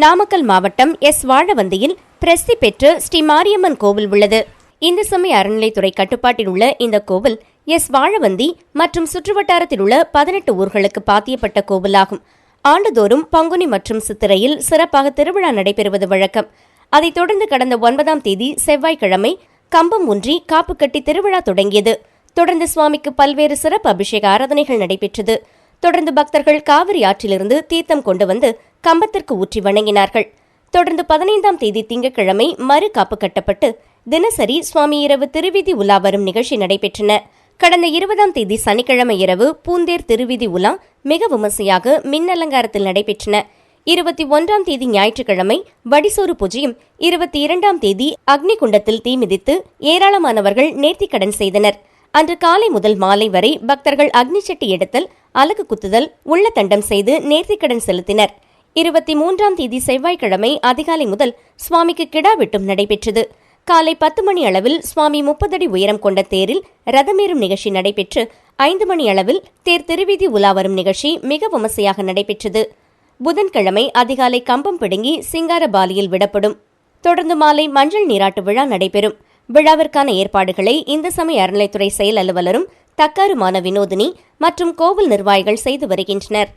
நாமக்கல் மாவட்டம் எஸ் வாழவந்தியில் பிரசித்தி பெற்ற ஸ்ரீ மாரியம்மன் கோவில் உள்ளது. இந்து சமய அறநிலைத்துறை கட்டுப்பாட்டில் உள்ள இந்த கோவில் எஸ் வாழவந்தி மற்றும் சுற்றுவட்டாரத்தில் உள்ள பதினெட்டு ஊர்களுக்கு பாத்தியப்பட்ட கோவிலாகும். ஆண்டுதோறும் பங்குனி மற்றும் சித்திரையில் சிறப்பாக திருவிழா நடைபெறுவது வழக்கம். அதைத் தொடர்ந்து கடந்த ஒன்பதாம் தேதி செவ்வாய்க்கிழமை கம்பம் ஒன்றி காப்பு கட்டி திருவிழா தொடங்கியது. தொடர்ந்து சுவாமிக்கு பல்வேறு சிறப்பு அபிஷேக ஆராதனைகள் நடைபெற்றது. தொடர்ந்து பக்தர்கள் காவிரி ஆற்றிலிருந்து தீர்த்தம் கொண்டு வந்து கம்பத்திற்கு ஊற்றி வணங்கினார்கள். தொடர்ந்து பதினைந்தாம் தேதி திங்கட்கிழமை மறு காப்பு கட்டப்பட்டு தினசரி சுவாமி இரவு திருவிதி உலா வரும் நிகழ்ச்சி நடைபெற்றன. கடந்த இருபதாம் தேதி சனிக்கிழமை இரவு பூந்தேர் திருவிதி உலா மிக விமர்சையாக மின் அலங்காரத்தில் நடைபெற்றன. இருபத்தி ஒன்றாம் தேதி ஞாயிற்றுக்கிழமை வடிசோறு பூஜையும் இருபத்தி இரண்டாம் தேதி அக்னி குண்டத்தில் தீமிதித்து ஏராளமானவர்கள் நேர்த்திக்கடன் செய்தனர். அன்று காலை முதல் மாலை வரை பக்தர்கள் அக்னி சட்டி எடுத்தல் அலகு குத்துதல் உள்ள தண்டம் செய்து நேர்த்திக்கடன் செலுத்தினர். இருபத்தி மூன்றாம் தேதி செவ்வாய்க்கிழமை அதிகாலை முதல் சுவாமிக்கு கிடா வெட்டும் நடைபெற்றது. காலை பத்து மணி அளவில் சுவாமி முப்பதடி உயரம் கொண்ட தேரில் ரதமேறும் நிகழ்ச்சி நடைபெற்று ஐந்து மணி அளவில் தேர் திருவீதி உலா வரும் நிகழ்ச்சி மிக விமர்சையாக நடைபெற்றது. புதன்கிழமை அதிகாலை கம்பம் பிடுங்கி சிங்கார பாலியில் விடப்படும். தொடர்ந்து மாலை மஞ்சள் நீராட்டு விழா நடைபெறும். விழாவிற்கான ஏற்பாடுகளை இந்து சமய அறநிலைத்துறை செயல் அலுவலரும் தக்காருமான வினோதினி மற்றும் கோவில் நிர்வாகிகள் செய்து வருகின்றனர்.